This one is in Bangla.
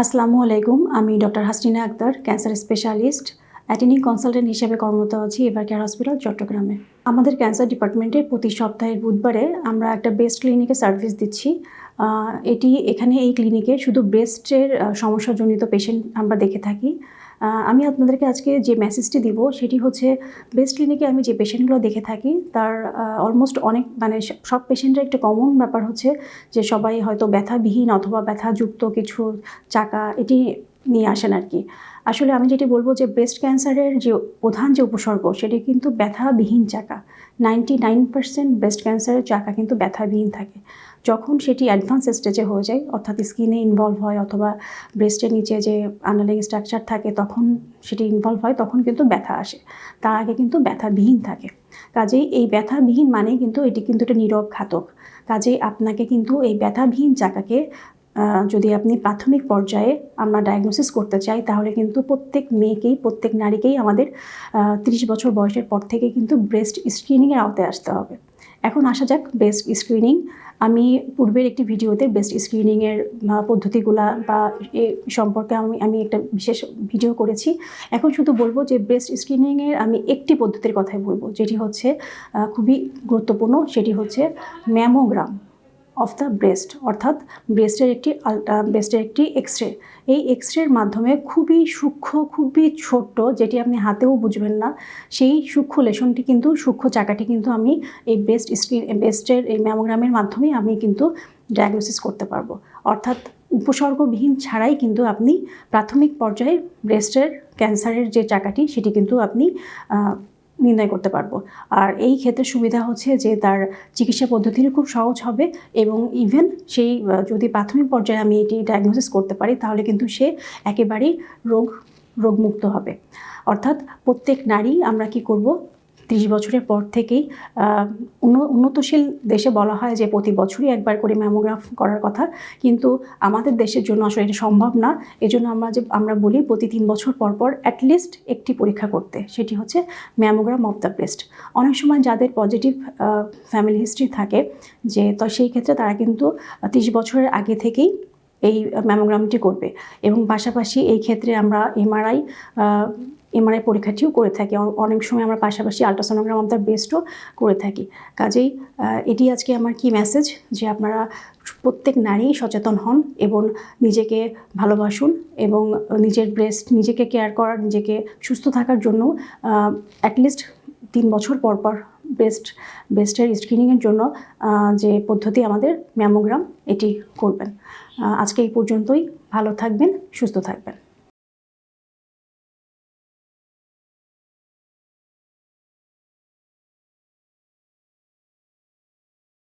আসসালামু আলাইকুম, আমি doctor Hasina Akhtar, cancer specialist, attaining consultant হিসেবে কর্মরত আছি এবার কেয়ার হসপিটাল চট্টগ্রামে। আমাদের ক্যান্সার ডিপার্টমেন্টে প্রতি সপ্তাহের বুধবারে আমরা একটা বেস্ট ক্লিনিকে সার্ভিস দিচ্ছি। এটি এখানে এই ক্লিনিকে শুধু ব্রেস্টের সমস্যাজনিত পেশেন্ট আমরা দেখে থাকি। আমি আপনাদেরকে আজকে যে মেসেজটি দিব, সেটি হচ্ছে বেস্ট ক্লিনিকে আমি যে পেশেন্টগুলো দেখে থাকি, তার অলমোস্ট অনেক মানে সব পেশেন্টের একটা কমন ব্যাপার হচ্ছে যে সবাই হয়তো ব্যথাবিহীন অথবা ব্যথাযুক্ত কিছু চাকা, এটি নিয়ে আসেন আর কি। আসলে আমি যেটি বলব যে ব্রেস্ট ক্যান্সারের যে প্রধান যে উপসর্গ, সেটি কিন্তু ব্যথাবিহীন চাকা। নাইনটি নাইন পার্সেন্ট ব্রেস্ট ক্যান্সারের চাকা কিন্তু ব্যথাবিহীন থাকে। যখন সেটি অ্যাডভান্স স্টেজে হয়ে যায়, অর্থাৎ স্কিনে ইনভলভ হয় অথবা ব্রেস্টের নিচে যে আন্ডারলাইং স্ট্রাকচার থাকে, তখন সেটি ইনভলভ হয়, তখন কিন্তু ব্যথা আসে। তার আগে কিন্তু ব্যথাবিহীন থাকে। কাজেই এই ব্যথাবিহীন মানে কিন্তু এটি কিন্তু একটা নীরব ঘাতক। কাজেই আপনাকে কিন্তু এই ব্যথাবিহীন চাকাকে যদি আপনি প্রাথমিক পর্যায়ে আমরা ডায়াগনোসিস করতে চাই, তাহলে কিন্তু প্রত্যেক মেয়েকেই, প্রত্যেক নারীকেই আমাদের তিরিশ বছর বয়সের পর থেকে কিন্তু ব্রেস্ট স্ক্রিনিংয়ের আওতায় আসতে হবে। এখন আসা যাক ব্রেস্ট স্ক্রিনিং আমি পূর্বের একটি ভিডিওতে ব্রেস্ট স্ক্রিনিংয়ের পদ্ধতিগুলা বা এ সম্পর্কে আমি আমি একটা বিশেষ ভিডিও করেছি। এখন শুধু বলব যে ব্রেস্ট স্ক্রিনিংয়ের আমি একটি পদ্ধতির কথাই বলব, যেটি হচ্ছে খুবই গুরুত্বপূর্ণ। সেটি হচ্ছে ম্যামোগ্রাম অফ দ্য ব্রেস্ট অর্থাৎ ব্রেস্টের একটি আলট্রা ব্রেস্টের একটি এক্স রে এই এক্স রের মাধ্যমে খুবই সূক্ষ্ম, খুবই ছোট্ট, যেটি আপনি হাতেও বুঝবেন না, সেই সূক্ষ্ম লেশনটি কিন্তু, সূক্ষ্ম চাকাটি কিন্তু আমি এই ব্রেস্ট স্ক্রিন ব্রেস্টের এই ম্যামোগ্রামের মাধ্যমেই আমি কিন্তু ডায়াগনোসিস করতে পারব। অর্থাৎ উপসর্গবিহীন ছাড়াই কিন্তু আপনি প্রাথমিক পর্যায়ে ব্রেস্টের ক্যান্সারের যে চাকাটি, সেটি কিন্তু আপনি নির্ণয় করতে পারব। আর এই ক্ষেত্রে সুবিধা হচ্ছে যে তার চিকিৎসা পদ্ধতিটি খুব সহজ হবে এবং ইভেন সেই যদি প্রাথমিক পর্যায়ে আমি এটি ডায়াগনোসিস করতে পারি, তাহলে কিন্তু সে একেবারেই রোগ, রোগমুক্ত হবে। অর্থাৎ প্রত্যেক নারী আমরা কি করব? ত্রিশ বছরের পর থেকেই উন্নতশীল দেশে বলা হয় যে প্রতি বছরই একবার করে ম্যামোগ্রাফ করার কথা। কিন্তু আমাদের দেশের জন্য আসলে এটা সম্ভব না। এজন্য আমরা যে, আমরা বলি প্রতি তিন বছর পর পর অ্যাটলিস্ট একটি পরীক্ষা করতে। সেটি হচ্ছে ম্যামোগ্রাম অফ দ্য ব্রেস্ট অনেক সময় যাদের পজিটিভ ফ্যামিলি হিস্ট্রি থাকে, যে তো সেই ক্ষেত্রে তারা কিন্তু তিরিশ বছরের আগে থেকেই এই ম্যামোগ্রামটি করবে। এবং পাশাপাশি এই ক্ষেত্রে আমরা এমআরআই এমআরআই পরীক্ষাটিও করে থাকি। অনেক সময় আমরা পাশাপাশি আলট্রাসোনোগ্রাম অফ দ্য ব্রেস্টও করে থাকি। কাজেই এটি আজকে আমার কি মেসেজ যে আপনারা প্রত্যেক নারী সচেতন হন এবং নিজেকে ভালোবাসুন এবং নিজের ব্রেস্ট নিজেকে কেয়ার করার, নিজেকে সুস্থ থাকার জন্য অ্যাটলিস্ট তিন বছর পর পর ব্রেস্ট ব্রেস্টের স্ক্রিনিংয়ের জন্য যে পদ্ধতি আমাদের ম্যামোগ্রাম এটি করবেন। আজকে এই পর্যন্তই। ভালো থাকবেন, সুস্থ থাকবেন।